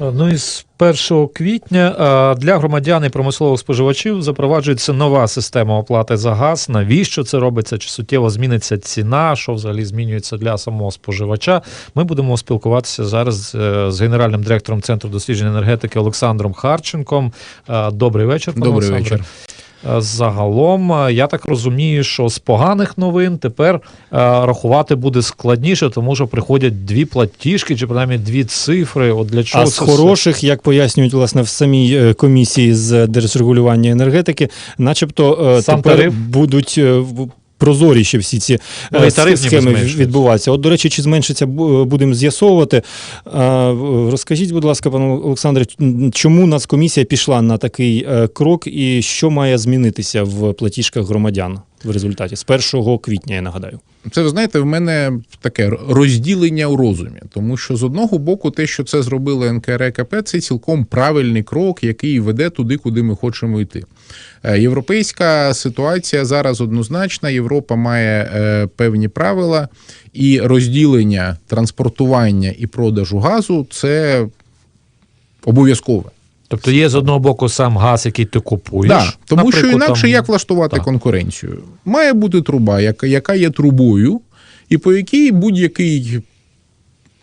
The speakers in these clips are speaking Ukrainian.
Ну і з 1 квітня для громадян і промислових споживачів запроваджується нова система оплати за газ. Навіщо це робиться? Чи суттєво зміниться ціна? Що взагалі змінюється для самого споживача? Ми будемо спілкуватися зараз е, з генеральним директором центру досліджень енергетики Олександром Харченком. Е, Добрий вечір. пане Добрий Олександре. вечір. Е, Загалом, е, я так розумію, що з поганих новин тепер е, рахувати буде складніше, тому що приходять дві платіжки, чи принаймні дві цифри. От для чого А з хороших, як пояснюють власне в самій комісії з держрегулювання енергетики, начебто Сам тепер тариф? будуть прозоріші всі ці Ну, і е, ніби схеми відбуваються. От, до речі, чи зменшиться, будемо з'ясовувати. Розкажіть, будь ласка, пане Олександре, чому Нацкомісія пішла на такий е, крок і що має змінитися в платіжках громадян в результаті з 1 квітня, я нагадаю. Це ви знаєте, в мене таке розділення у розумі, тому що з одного боку, те, що це зробили НКРКП, це цілком правильний крок, який веде туди, куди ми хочемо йти. Е, Європейська ситуація зараз однозначна. Європа має е, певні правила, і розділення транспортування і продажу газу це обов'язкове. Тобто є з одного боку сам газ, який ти купуєш. Да, тому що інакше там- як влаштувати Так. конкуренцію? Має бути труба, яка, яка є трубою, і по якій будь-який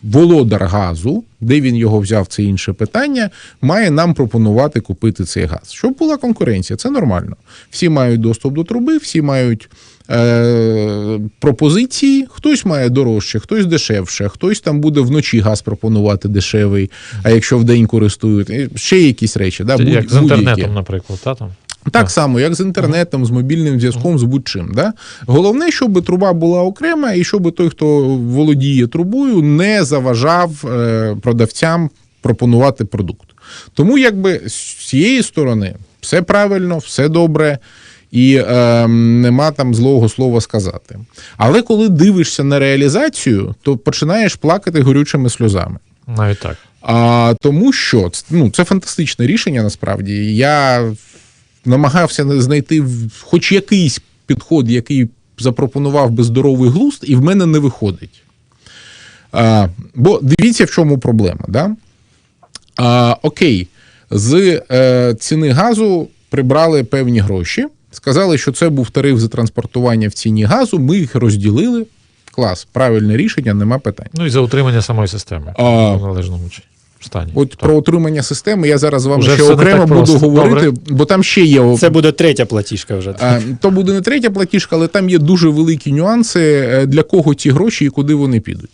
володар газу, де він його взяв, це інше питання, має нам пропонувати купити цей газ. Щоб була конкуренція, це нормально. Всі мають доступ до труби, всі мають е, пропозиції. Хтось має дорожче, хтось дешевше, хтось там буде вночі газ пропонувати дешевий, а якщо вдень користують, ще якісь речі. Да, будь- як з інтернетом, наприклад, та, там. Так само, як з інтернетом, з мобільним зв'язком, з будь-чим. Да? Головне, щоб труба була окрема, і щоб той, хто володіє трубою, не заважав е, продавцям пропонувати продукт. Тому, якби з цієї сторони все правильно, все добре. І е, нема там злого слова сказати. Але коли дивишся на реалізацію, то починаєш плакати горючими сльозами. Навіть так. А, тому що ну, це фантастичне рішення насправді. Я намагався знайти хоч якийсь підход, який запропонував би здоровий глузд, і в мене не виходить. А, бо дивіться, в чому проблема. Да? А, окей, з е, ціни газу прибрали певні гроші. Сказали, що це був тариф за транспортування в ціні газу. Ми їх розділили. Клас, правильне рішення, нема питань. Ну і за утримання самої системи А. в належному стані. От Так. про отримання системи я зараз з вами Уже ще окремо буду просто. говорити, бо там ще є Це буде третя платіжка вже. А, то буде не третя платіжка, але там є дуже великі нюанси, е, для кого ті гроші і куди вони підуть.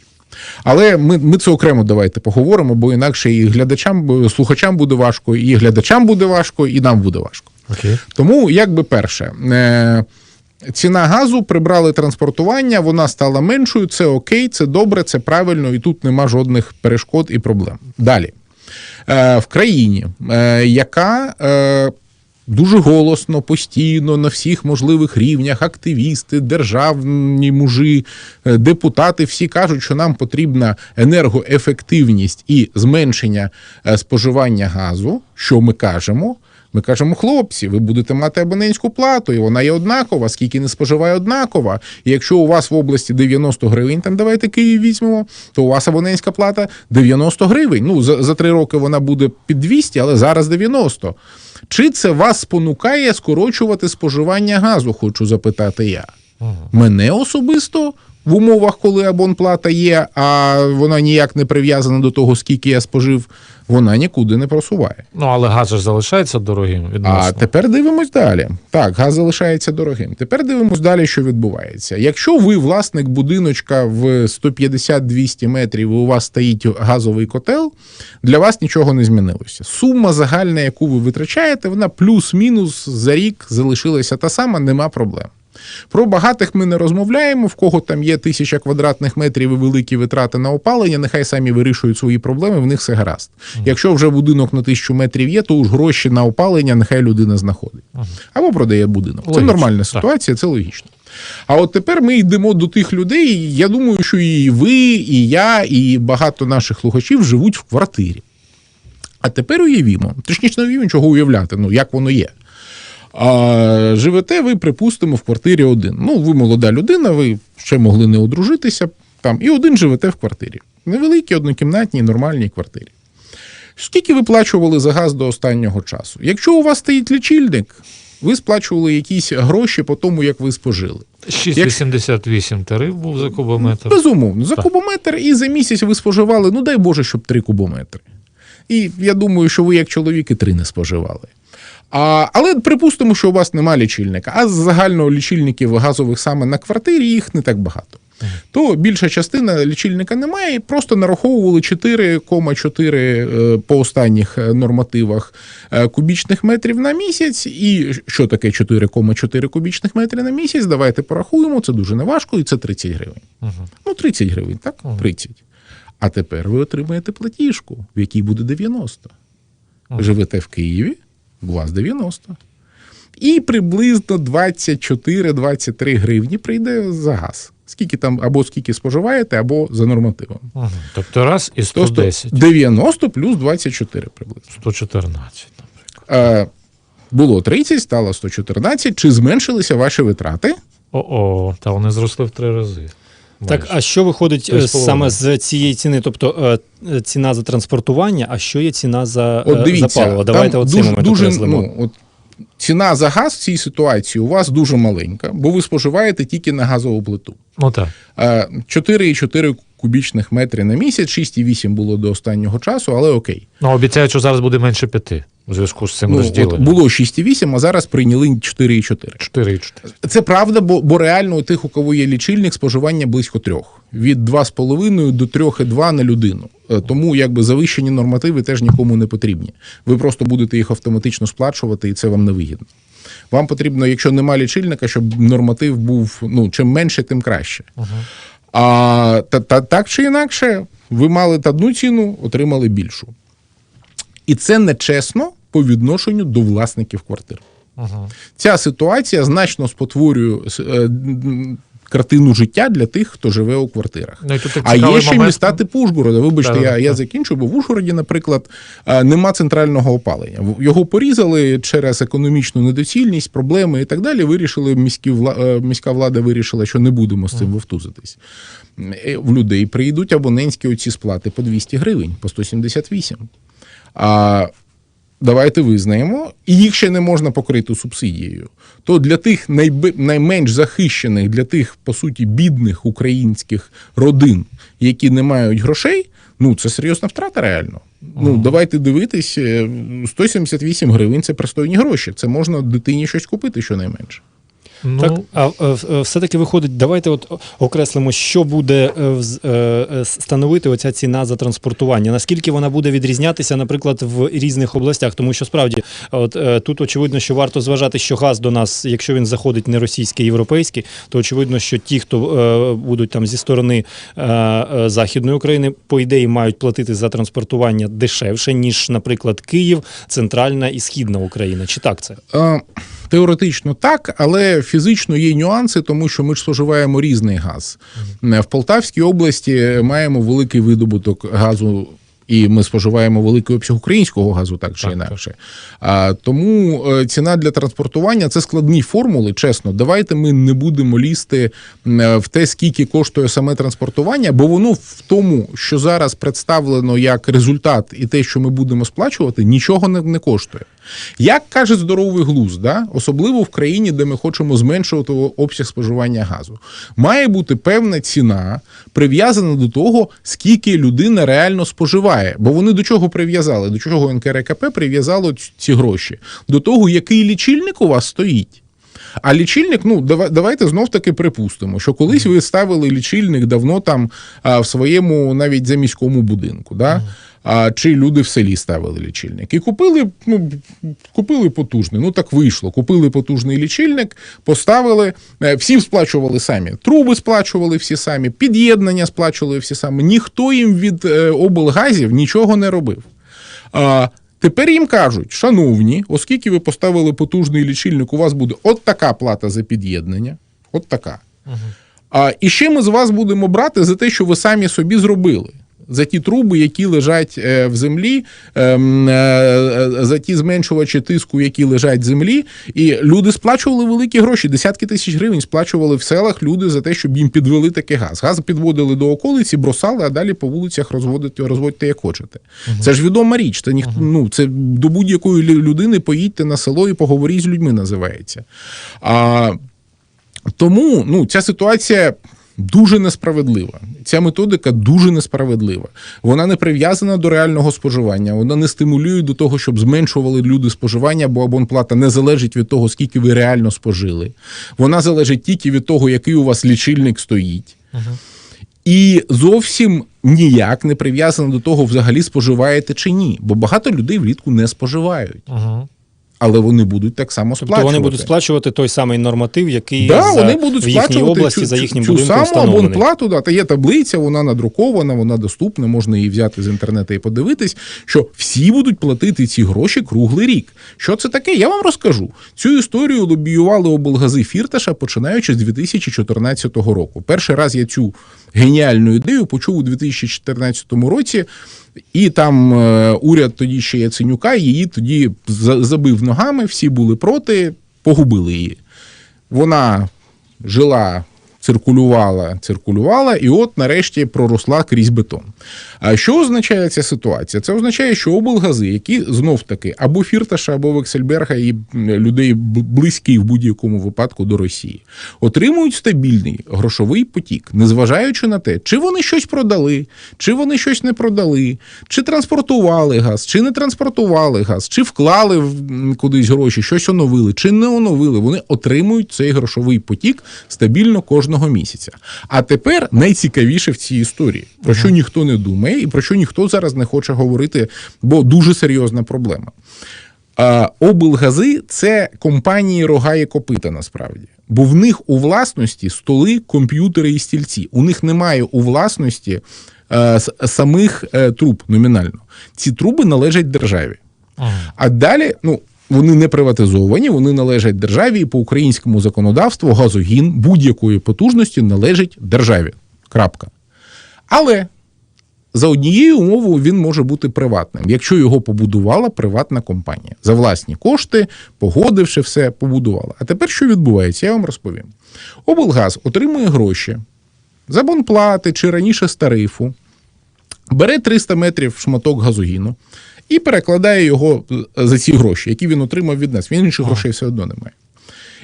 Але ми, ми це окремо давайте поговоримо, бо інакше і глядачам, слухачам буде важко, і глядачам буде важко, і нам буде важко. Окей. Тому, якби перше, е, ціна газу прибрали транспортування, вона стала меншою. Це окей, це добре, це правильно, і тут нема жодних перешкод і проблем. Далі. Е, В країні, е, яка дуже голосно, постійно на всіх можливих рівнях, активісти, державні мужі, депутати всі кажуть, що нам потрібна енергоефективність і зменшення споживання газу. Що ми кажемо? Ми кажемо, хлопці, ви будете мати абонентську плату, і вона є однакова, скільки не споживає однакова. І якщо у вас в області 90 гривень, там давайте Київ візьмемо, то у вас абонентська плата 90 гривень. Ну, за, за три роки вона буде під 200, але зараз 90. Чи це вас спонукає скорочувати споживання газу, хочу запитати я. Мене особисто в умовах, коли абонплата є, а вона ніяк не прив'язана до того, скільки я спожив, вона нікуди не просуває. Ну, але газ ж залишається дорогим відносно. А тепер дивимось далі. Так, газ залишається дорогим. Тепер дивимось далі, що відбувається. Якщо ви власник будиночка в 150-200 метрів, і у вас стоїть газовий котел, для вас нічого не змінилося. Сума загальна, яку ви витрачаєте, вона плюс-мінус за рік залишилася та сама, нема проблем. Про багатих ми не розмовляємо, в кого там є тисяча квадратних метрів і великі витрати на опалення, нехай самі вирішують свої проблеми, в них все гаразд. Якщо вже будинок на тисячу метрів є, то уж гроші на опалення нехай людина знаходить. Або продає будинок. Це Логічно, нормальна так. ситуація, це логічно. А от тепер ми йдемо до тих людей. Я думаю, що і ви, і я, і багато наших слухачів живуть в квартирі. А тепер уявімо, точніше, не уявімо, чого уявляти, ну як воно є. А живете ви, припустимо, в квартирі один. Ну, ви молода людина, ви ще могли не одружитися там, і один живете в квартирі. Невеликій, однокімнатній, нормальній квартирі. Скільки ви плачували за газ до останнього часу? Якщо у вас стоїть лічильник, ви сплачували якісь гроші по тому, як ви спожили. 6,88 тариф був за кубометр. Безумовно, за Так. кубометр і за місяць ви споживали, ну дай Боже, щоб 3 кубометри. І я думаю, що ви, як чоловік, і 3 не споживали. А, але припустимо, що у вас нема лічильника, а з загального лічильників газових саме на квартирі їх не так багато. То більша частина лічильника немає, і просто нараховували 4,4 е, по останніх е, нормативах е, кубічних метрів на місяць. І що таке 4,4 кубічних метри на місяць? Давайте порахуємо. Це дуже неважко, і це 30 гривень. Мгм. Ну, 30 гривень, так? Ага. 30. А тепер ви отримаєте платіжку, в якій буде 90. Ви живете в Києві, у вас 90. І приблизно 24-23 гривні прийде за газ. Скільки там, або скільки споживаєте, або за нормативом. Мгм. Тобто раз і Тобто 110, 90 плюс 24 приблизно. 114. наприклад. Е, було 30, стало 114. Чи зменшилися ваші витрати? О-о, та вони зросли в три рази. Так, а що виходить Три е, з саме з цієї ціни? Тобто е, е, ціна за транспортування, а що є ціна за, От е, дивіться, за паливо? Давайте там оцей дуже, момент дуже, окреслимо. ну, от, ціна за газ в цій ситуації у вас дуже маленька, бо ви споживаєте тільки на газову плиту. Ну так. Е, 4,4 кубічних метри на місяць, 6,8 було до останнього часу, але окей. Ну, обіцяють, що зараз буде менше п'яти у зв'язку з цим Ну, от було 6,8, а зараз прийняли 4,4. 4,4. Це правда, бо, бо реально у тих, у кого є лічильник, споживання близько трьох. Від 2,5 до 3,2 на людину. Е, Тому якби завищені нормативи теж нікому не потрібні. Ви просто будете їх автоматично сплачувати, і це вам не вигідно. Вам потрібно, якщо нема лічильника, щоб норматив був ну, чим менше, тим краще. А та, та, так чи інакше, ви мали одну ціну, отримали більшу. І це нечесно по відношенню до власників квартир. Ага. Ця ситуація значно спотворює е, картину життя для тих, хто живе у квартирах. Ну, тут А є ще момент. міста типу Ужгорода. Вибачте, Так, я, я закінчу, бо в Ужгороді, наприклад, е, нема центрального опалення. Його порізали через економічну недоцільність, проблеми і так далі. Вирішили міські вла... е, міська влада вирішила, що не будемо з цим вовтузитись. Е, В людей прийдуть абонентські оці сплати по 200 гривень, по 178. А давайте визнаємо, і їх ще не можна покрити субсидією. То для тих найменш захищених, для тих, по суті, бідних українських родин, які не мають грошей, ну це серйозна втрата реально. Ну, давайте дивитись, е, 178 гривень це пристойні гроші. Це можна дитині щось купити щонайменше. Ну, Так, а е, все-таки виходить, давайте от окреслимо, що буде е, е, е, становити оця ціна за транспортування. Наскільки вона буде відрізнятися, наприклад, в різних областях? Тому що справді, от е, тут очевидно, що варто зважати, що газ до нас, якщо він заходить не російський, а європейський, то очевидно, що ті, хто е, будуть там зі сторони е, західної України, по ідеї мають платити за транспортування дешевше, ніж, наприклад, Київ, центральна і східна Україна. Чи так це? Теоретично так, але фізично є нюанси, тому що ми ж споживаємо різний газ. Е, В Полтавській області маємо великий видобуток газу. І ми споживаємо великий обсяг українського газу, так чи Так, інакше. А, тому е, ціна для транспортування це складні формули. Чесно, давайте ми не будемо лізти е, в те, скільки коштує саме транспортування, бо воно в тому, що зараз представлено як результат, і те, що ми будемо сплачувати, нічого не, не коштує. Як каже здоровий глузд, да? особливо в країні, де ми хочемо зменшувати обсяг споживання газу, має бути певна ціна, прив'язана до того, скільки людина реально споживає. Бо вони до чого прив'язали? До чого НКРКП прив'язало ці гроші? До того, який лічильник у вас стоїть. А лічильник, ну давайте знов таки припустимо, що колись ви ставили лічильник давно там в своєму навіть заміському будинку, да? А, чи люди в селі ставили лічильник. І купили, ну, купили потужний. Ну так вийшло. Купили потужний лічильник, поставили, е, всі сплачували самі. Труби сплачували всі самі, під'єднання сплачували всі самі. Ніхто їм від е, облгазів нічого не робив. А, тепер їм кажуть, шановні, оскільки ви поставили потужний лічильник, у вас буде от така плата за під'єднання, от така. А, і ще ми з вас будемо брати за те, що ви самі собі зробили. За ті труби, які лежать е, в землі, ем, е, е, за ті зменшувачі тиску, які лежать в землі, і люди сплачували великі гроші, десятки тисяч гривень сплачували в селах люди за те, щоб їм підвели такий газ. Газ підводили до околиці, бросали, а далі по вулицях розводити, розводьте як хочете. Це ж відома річ. Це ніхто ну це до будь-якої людини поїдьте на село і поговоріть з людьми, називається. А тому ну, ця ситуація дуже несправедлива. Ця методика дуже несправедлива. Вона не прив'язана до реального споживання. Вона не стимулює до того, щоб зменшували люди споживання, бо абонплата не залежить від того, скільки ви реально спожили. Вона залежить тільки від того, який у вас лічильник стоїть. І зовсім ніяк не прив'язана до того, взагалі споживаєте чи ні. Бо багато людей влітку не споживають, Угу. Але вони будуть так само Тобто вони будуть сплачувати той самий норматив, який Да, за, вони будуть в їхній сплачувати області цю, за їхнім цю будинком саму абонплату. Да, та є таблиця, вона надрукована, вона доступна, можна її взяти з інтернету і подивитись, що всі будуть платити ці гроші круглий рік. Що це таке? Я вам розкажу. Цю історію лобіювали облгази Фірташа, починаючи з 2014 року. Перший раз я цю геніальну ідею почув у 2014 році. І там е, уряд тоді ще Яценюка її тоді забив ногами, всі були проти, погубили її. Вона жила, циркулювала, циркулювала, і от нарешті проросла крізь бетон. А що означає ця ситуація? Це означає, що облгази, які знов таки або Фірташа, або Вексельберга і людей б- близьких в будь-якому випадку до Росії, отримують стабільний грошовий потік, незважаючи на те, чи вони щось продали, чи вони щось не продали, чи транспортували газ, чи не транспортували газ, чи вклали в кудись гроші, щось оновили, чи не оновили. Вони отримують цей грошовий потік стабільно кожного місяця. А тепер найцікавіше в цій історії, про що ніхто не думає, і про що ніхто зараз не хоче говорити, бо дуже серйозна проблема. А, облгази це компанії рога і копита насправді. Бо в них у власності столи, комп'ютери і стільці. У них немає у власності е, самих е, труб номінально. Ці труби належать державі. А далі, ну. Вони не приватизовані, вони належать державі, і по українському законодавству газогін будь-якої потужності належить державі. Крапка. Але за однією умовою він може бути приватним, якщо його побудувала приватна компанія. За власні кошти, погодивши все, побудувала. А тепер що відбувається? Я вам розповім. Облгаз отримує гроші з абонплати чи раніше з тарифу, бере 300 метрів шматок газогіну і перекладає його е, за ці гроші, які він отримав від нас. Він інших грошей все одно не має.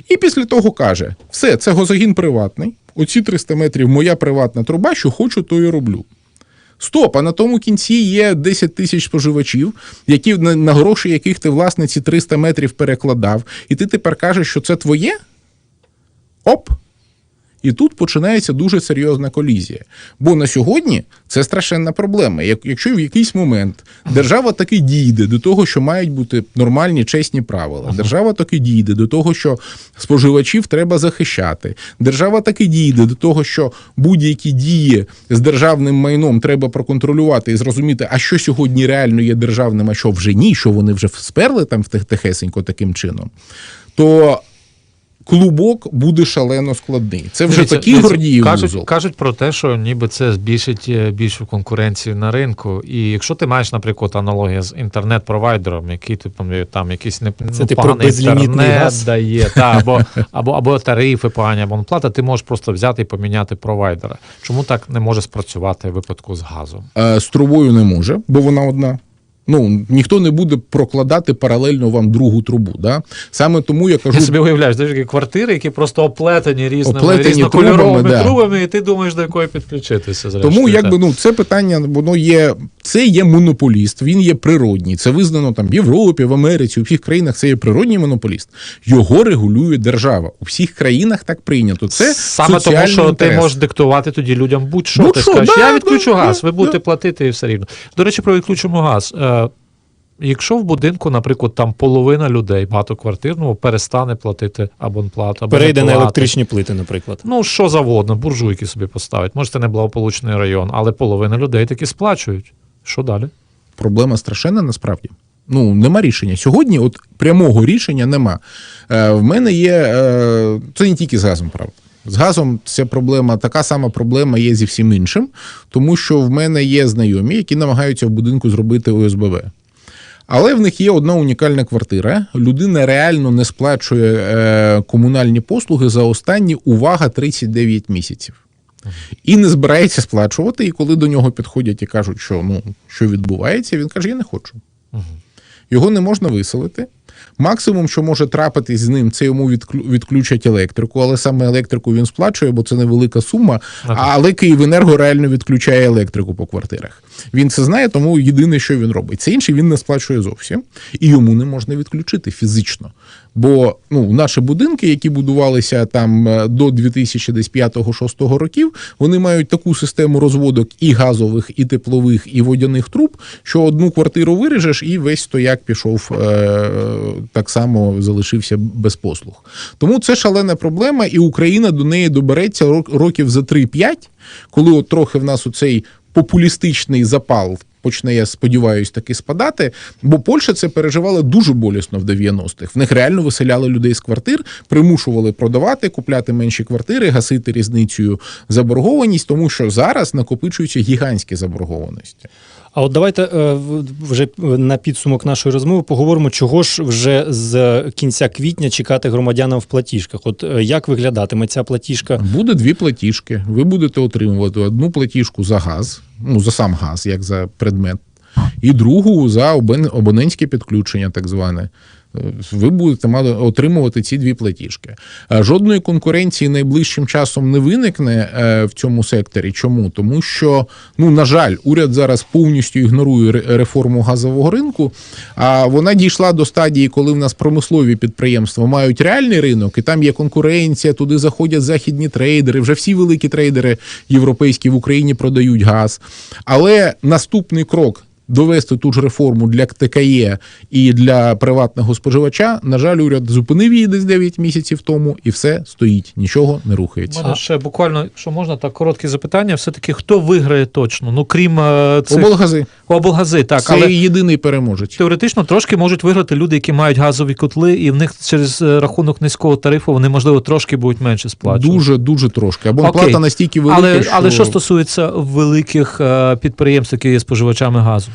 І після того каже: все, це газогін приватний. Оці 300 метрів моя приватна труба, що хочу, то і роблю. Стоп, а на тому кінці є 10 тисяч споживачів, які на, гроші яких ти власне ці 300 метрів перекладав, і ти тепер кажеш, що це твоє? Оп! І тут починається дуже серйозна колізія. Бо на сьогодні це страшенна проблема. Якщо в якийсь момент держава таки дійде до того, що мають бути нормальні чесні правила, держава таки дійде до того, що споживачів треба захищати, держава таки дійде до того, що будь-які дії з державним майном треба проконтролювати і зрозуміти, а що сьогодні реально є державним, а що вже ні, що вони вже сперли там в тихесенько таким чином. То клубок буде шалено складний. Це вже Дивіться, такий дивіться, кажуть, вузол. кажуть про те, що ніби це збільшить е, більшу конкуренцію на ринку. І якщо ти маєш, наприклад, аналогія з інтернет-провайдером, який ти там, там якийсь не Це ну, ти про інтернет газ? дає, та, або, або, або тарифи погані, або плата, ти можеш просто взяти і поміняти провайдера. Чому так не може спрацювати в випадку з газом? Е, З трубою не може, бо вона одна. Ну, ніхто не буде прокладати паралельно вам другу трубу. Да? Саме тому я кажу, Ти собі уявляєш, знаєш, такі квартири, які просто оплетені різними Оплетені різнокольоровими трубами, да. трубами, і ти думаєш, до якої підключитися. Зрештою, Тому якби ну це питання, воно є. Це є монополіст, він є природній. Це визнано там в Європі, в Америці, у всіх країнах це є природній монополіст. Його регулює держава. У всіх країнах так прийнято. Це Саме тому, що інтерес. ти можеш диктувати тоді людям будь-що. Будь-що, ти скажеш, да, я відключу да, газ, ви будете да. платити і все рівно. До речі, про відключимо газ. Якщо в будинку, наприклад, там половина людей багатоквартирного перестане платити абонплату, або Перейде на електричні плити, наприклад. Ну, що завгодно, буржуйки собі поставить. Може, це не благополучний район, але половина людей таки сплачують. Що далі? Проблема страшенна насправді. Ну, нема рішення. Сьогодні от прямого рішення нема. Е, в мене є. Е, це не тільки з газом, правда. З газом ця проблема, така сама проблема є зі всім іншим, тому що в мене є знайомі, які намагаються в будинку зробити ОСББ. Але в них є одна унікальна квартира. Людина реально не сплачує е, комунальні послуги за останні увага 39 місяців. І не збирається сплачувати. І коли до нього підходять і кажуть, що ну що відбувається, він каже: Я не хочу. Його не можна виселити. Максимум, що може трапитись з ним, це йому відклю- відключать електрику, але саме електрику він сплачує, бо це невелика сума. Ага. Але Київенерго реально відключає електрику по квартирах. Він це знає, тому єдине, що він робить. Це інше він не сплачує зовсім, і йому не можна відключити фізично. Бо ну, наші будинки, які будувалися там е, до 2005-2006 років, вони мають таку систему розводок і газових, і теплових, і водяних труб, що одну квартиру виріжеш, і весь стояк пішов е, так само залишився без послуг. Тому це шалена проблема, і Україна до неї добереться рок- років за 3-5, коли от трохи в нас оцей популістичний запал. Почне, я сподіваюся, таки спадати, бо Польща це переживала дуже болісно в 90-х. В них реально виселяли людей з квартир, примушували продавати, купляти менші квартири, гасити різницю заборгованість, тому що зараз накопичуються гігантські заборгованості. А от давайте е, вже на підсумок нашої розмови поговоримо, чого ж вже з кінця квітня чекати громадянам в платіжках. От е, як виглядатиме ця платіжка? Буде дві платіжки. Ви будете отримувати одну платіжку за газ, ну за сам газ, як за предмет, і другу за абонентське підключення, так зване. Ви будете отримувати ці дві платіжки. Е, Жодної конкуренції найближчим часом не виникне е, в цьому секторі. Чому? Тому що, ну на жаль, уряд зараз повністю ігнорує реформу газового ринку. А вона дійшла до стадії, коли в нас промислові підприємства мають реальний ринок, і там є конкуренція, туди заходять західні трейдери. Вже всі великі трейдери європейські в Україні продають газ. Але наступний крок. Довести ту ж реформу для ТКЄ і для приватного споживача, на жаль, уряд зупинив її десь 9 місяців тому, і все стоїть, нічого не У рухається. мене ще буквально, що можна, так коротке запитання. Все-таки хто виграє точно? Ну крім е, цих Облгази облгази, так, це але єдиний переможець. теоретично трошки можуть виграти люди, які мають газові котли, і в них через е, рахунок низького тарифу вони, можливо, трошки будуть менше сплачувати. Дуже дуже трошки. Або Окей. плата настільки велика, але, що... але що стосується великих е, підприємств, які є споживачами газу,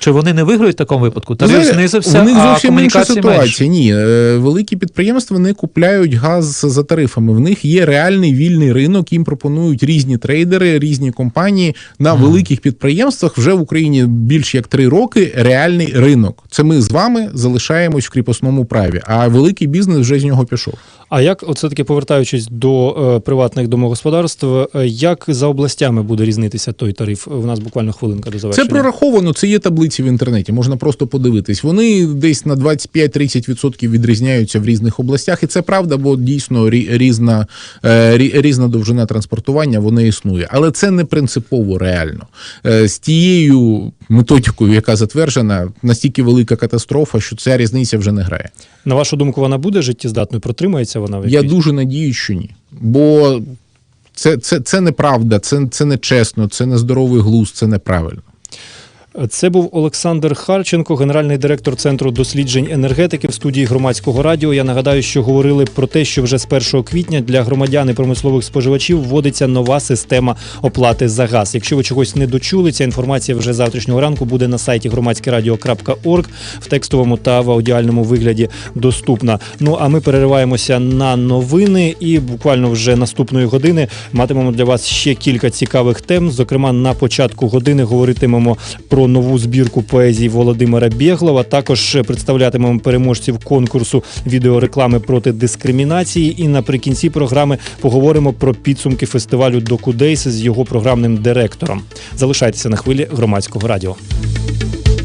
чи вони не виграють в такому випадку? Тариф Це- знизився, у них а зовсім інша комунікації менше. ситуація. Ні, е, великі підприємства не купляють газ за тарифами. В них є реальний вільний ринок. Їм пропонують різні трейдери, різні компанії на великих підприємствах. Вже в Україні більш як три роки реальний ринок. Це ми з вами залишаємось в кріпосному праві. А великий бізнес вже з нього пішов. А як, от все-таки повертаючись до е, приватних домогосподарств, е, як за областями буде різнитися той тариф? У нас буквально хвилинка до Це прораховано, це є таблиці в інтернеті, можна просто подивитись. Вони десь на 25-30% відрізняються в різних областях, і це правда, бо дійсно рі- різна, е, різна довжина транспортування вона існує. Але це не принципово реально. Е, З тією методикою, яка затверджена, настільки велика катастрофа, що ця різниця вже не грає. На вашу думку, вона буде життєздатною? Протримається вона в Я дуже надіюсь, що ні. Бо це, це, це неправда, це, це нечесно, це нездоровий глузд, це неправильно. Це був Олександр Харченко, генеральний директор Центру досліджень енергетики в студії громадського радіо. Я нагадаю, що говорили про те, що вже з 1 квітня для громадян і промислових споживачів вводиться нова система оплати за газ. Якщо ви чогось не дочули, ця інформація вже завтрашнього ранку буде на сайті громадськерадіо.орг в текстовому та в аудіальному вигляді доступна. Ну а ми перериваємося на новини і буквально вже наступної години матимемо для вас ще кілька цікавих тем. Зокрема, на початку години говоритимемо про нову збірку поезії Володимира Бєглова. Також представлятимемо переможців конкурсу відеореклами проти дискримінації. І наприкінці програми поговоримо про підсумки фестивалю Докудейс з його програмним директором. Залишайтеся на хвилі громадського радіо.